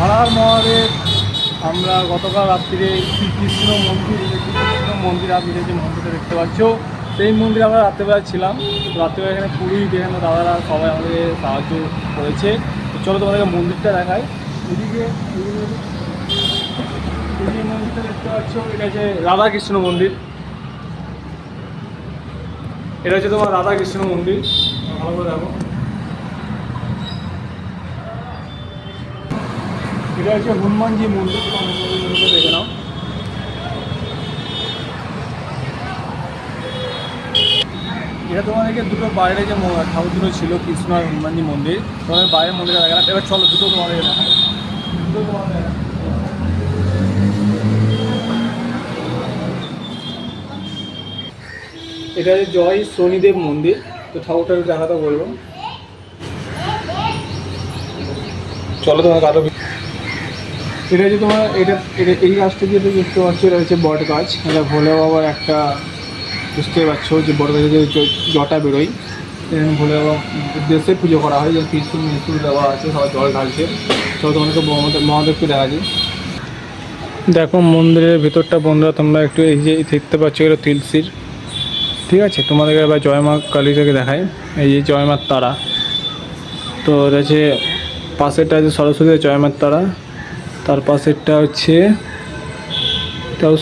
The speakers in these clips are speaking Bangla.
হারার মহাদেব, আমরা গতকাল রাত্রিরে শ্রীকৃষ্ণ মন্দির শ্রীকৃষ্ণ মন্দির আপনি যে মন্দিরটা দেখতে পাচ্ছ, সেই মন্দিরে আমরা রাত্রেবেলা ছিলাম। রাত্রেবেলা এখানে পুরোহিত, এখানে দাদারা সবাই আমাদের সাহায্য করেছে। তো চলো তোমাদেরকে মন্দিরটা দেখাই। এদিকে মন্দিরটা দেখতে পাচ্ছ, এটা হচ্ছে রাধাকৃষ্ণ মন্দির। এটা হচ্ছে তোমার রাধাকৃষ্ণ মন্দির। ভালো করে দেখো। এটা হচ্ছে হনুমানজি মন্দির দেখে নাও। এটা তোমাদেরকে দুটো বাইরে যে ঠাকুর দুটো ছিল, কৃষ্ণ আর হনুমানজি মন্দির, তোমাদের বাইরের মন্দিরে দেখালাম এবার চলো, দুটো তোমাদের দেখাই। দুটো তোমাদের এটা হচ্ছে জয় শনিদেব মন্দির, তো ঠাকুরটা একটু দেখাতে বলব। চলো তোমার আরও এটা হচ্ছে তোমার, এটা এই গাছটা যেটা দেখতে পাচ্ছ এটা হচ্ছে বট গাছ। এটা ভোলে বাবার একটা বুঝতে পারছ যে বট গাছে যে জটা বেরোয়, এখানে ভোলে বাবা দেশে পুজো করা হয় যে ত্রিশুল মিশুল দেওয়া আছে সবাই জল ঢালছে। সব মহাদেব মহাদেবকে দেখা যায় দেখো, মন্দিরের ভিতরটা বন্ধুরা, তোমরা একটু এই যে দেখতে পাচ্ছ, এটা তুলসীর। ঠিক আছে? তোমাদেরকে এবার জয় মা কালী থেকে দেখাই। এই যে জয় মার তারা। তো এটা হচ্ছে, পাশেরটা আছে সরস্বতী, জয় মার তারা। তার পাশেরটা হচ্ছে তাও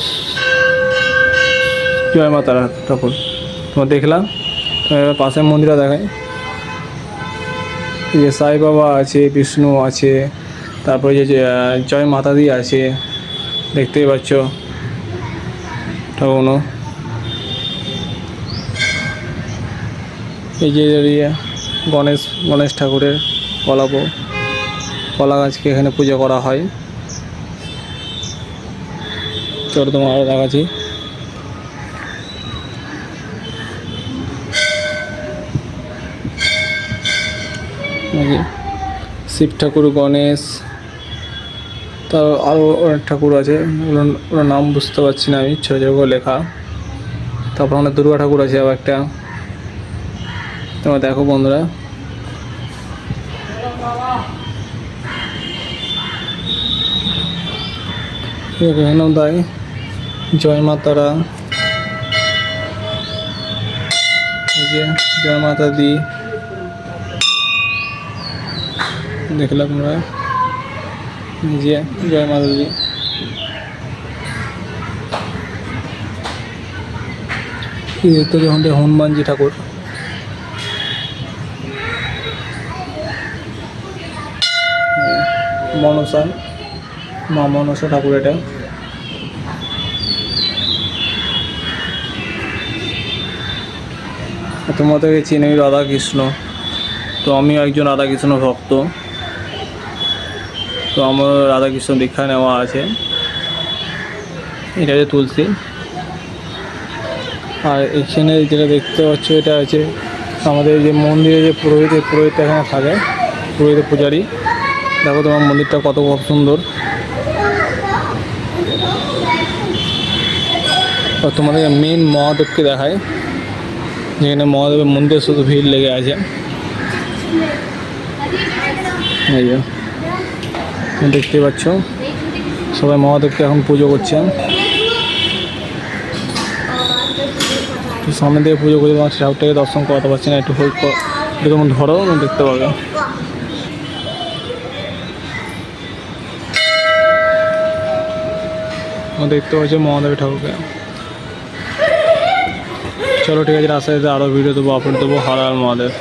জয় মা তারা ঠাকুর। তোমার দেখলাম পাশের মন্দিরটা দেখাই। এই যে সাই বাবা আছে, বিষ্ণু আছে, তারপরে যে জয় মাতা দি আছে, দেখতেই পাচ্ছ। ঠাকুরনো। এই যে গণেশ গণেশ ঠাকুরের কলাপ কলা গাছকে এখানে পূজা করা হয়। চলো তোমার আরও দেখাচ্ছি। শিব ঠাকুর, গণেশ তা আরও অনেক ঠাকুর আছে। ওগুলোর নাম বুঝতে পারছি না আমি ছোটো ছোটো করে লেখা। তারপর আমাদের দুর্গা ঠাকুর আছে আবার একটা। তোমরা দেখো বন্ধুরা। এখানেও তাই জয় মাতারা যে জয় মাতা দি। দেখলাম আমরা। যে জয় মাতা দি। তো যখন হনুমানজি ঠাকুর। মনসা, মা মনসা ঠাকুর এটা। আর তোমাদেরকে চিনি রাধাকৃষ্ণ। তো আমি একজন রাধাকৃষ্ণ ভক্ত। তো আমার রাধাকৃষ্ণ দীক্ষা নেওয়া আছে। এটা হচ্ছে তুলসী। আর এখানে যেটা দেখতে পাচ্ছ, এটা আছে আমাদের যে মন্দিরে যে পুরোহিত পুরোহিত এখানে থাকে, পুরোহিত পূজারী। দেখো তোমার মন্দিরটা কত খুব সুন্দর। তোমাদের মেন মহাদেবকে দেখায়। যেখানে মহাদেবের মন্দিরে শুধু ভিড় লেগে আছে। এই যে দেখতে পাচ্ছ, সবাই মহাদেবকে এখন পুজো করছে। তো সামনে দিয়ে পুজো করে তোমার ঠাকুরটাকে দর্শন করাতে পারছি না, একটু হোল্ড একটু তোমার ধরো দেখতে পাবে। দেখতে পাচ্ছ মহাদেব ঠাকুরকে। চলো ঠিক আছে রাস্তায় আরও ভিডিও দেবো আপলোড দেবো হর আর মহাদেব